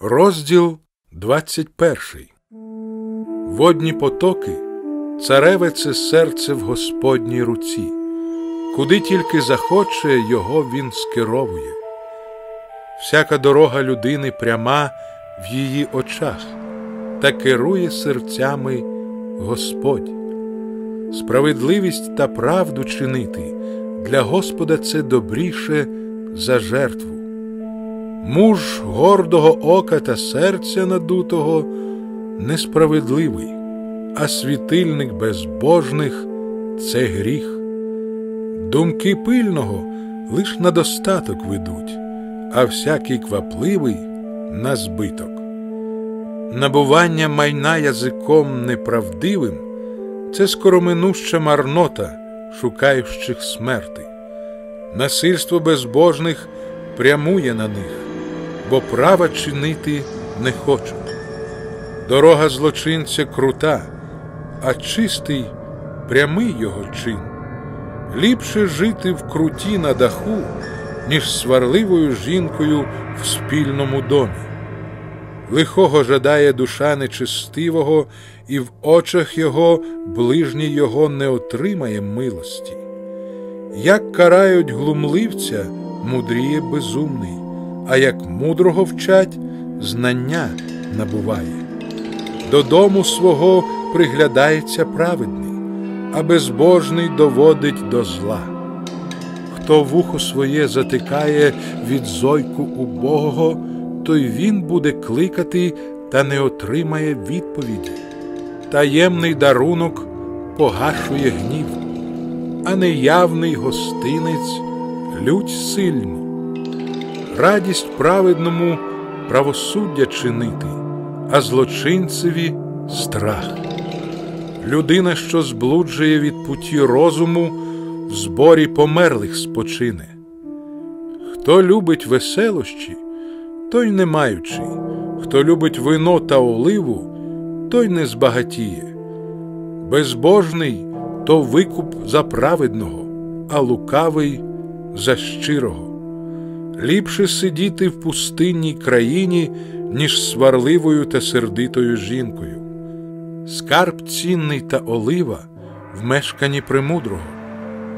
Розділ 21 Водні потоки цареве це серце в Господній руці, куди тільки захоче, його він скеровує. Всяка дорога людини пряма в її очах, та керує серцями Господь. Справедливість та правду чинити для Господа це добріше за жертву. Муж гордого ока та серця надутого несправедливий, а світильник безбожних це гріх. Думки пильного лиш на достаток ведуть, а всякий квапливий на збиток. Набування майна язиком неправдивим це скороминуща марнота, шукаючих смерти. Насильство безбожних прямує на них бо права чинити не хочуть. Дорога злочинця крута, а чистий прямий його чин. Ліпше жити в круті на даху, ніж сварливою жінкою в спільному домі. Лихого жадає душа нечистивого, і в очах його ближній його не отримає милості. Як карають глумливця, мудріє безумний а як мудрого вчать, знання набуває. Додому свого приглядається праведний, а безбожний доводить до зла. Хто вухо своє затикає від зойку убогого, той він буде кликати та не отримає відповіді. Таємний дарунок погашує гнів, а неявний гостинець лють сильну радість праведному правосуддя чинити, а злочинцеві страх. Людина, що зблуджує від путі розуму, в зборі померлих спочине. Хто любить веселощі, той не маючий, хто любить вино та оливу, той не збагатіє. Безбожний то викуп за праведного, а лукавий за щирого ліпше сидіти в пустинній країні, ніж сварливою та сердитою жінкою. Скарб цінний та олива в мешканні премудрого,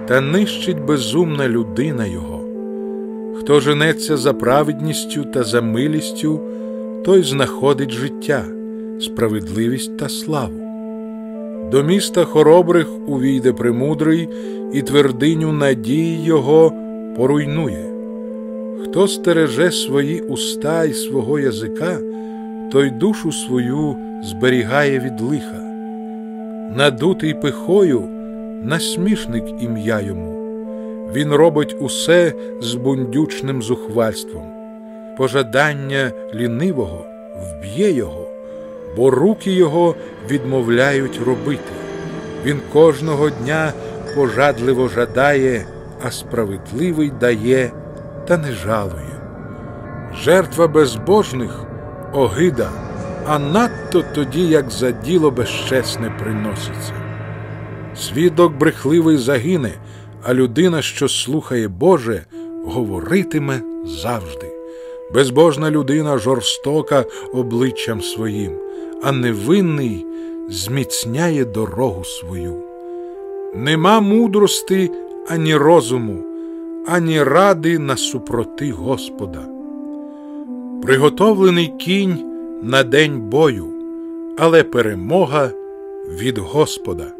та нищить безумна людина його. Хто женеться за праведністю та за милістю, той знаходить життя, справедливість та славу. До міста хоробрих увійде премудрий, і твердиню надії його поруйнує. Хто стереже свої уста і свого язика, той душу свою зберігає від лиха, надутий пихою, насмішник ім'я йому, він робить усе з бундючним зухвальством, пожадання лінивого вб'є його, бо руки його відмовляють робити. Він кожного дня пожадливо жадає, а справедливий дає та не жалує. Жертва безбожних огида, а надто тоді, як за діло безчесне приноситься. Свідок брехливий загине, а людина, що слухає Боже, говоритиме завжди. Безбожна людина жорстока обличчям своїм, а невинний зміцняє дорогу свою. Нема мудрости ані розуму ані ради на супроти Господа. Приготовлений кінь на день бою, але перемога від Господа.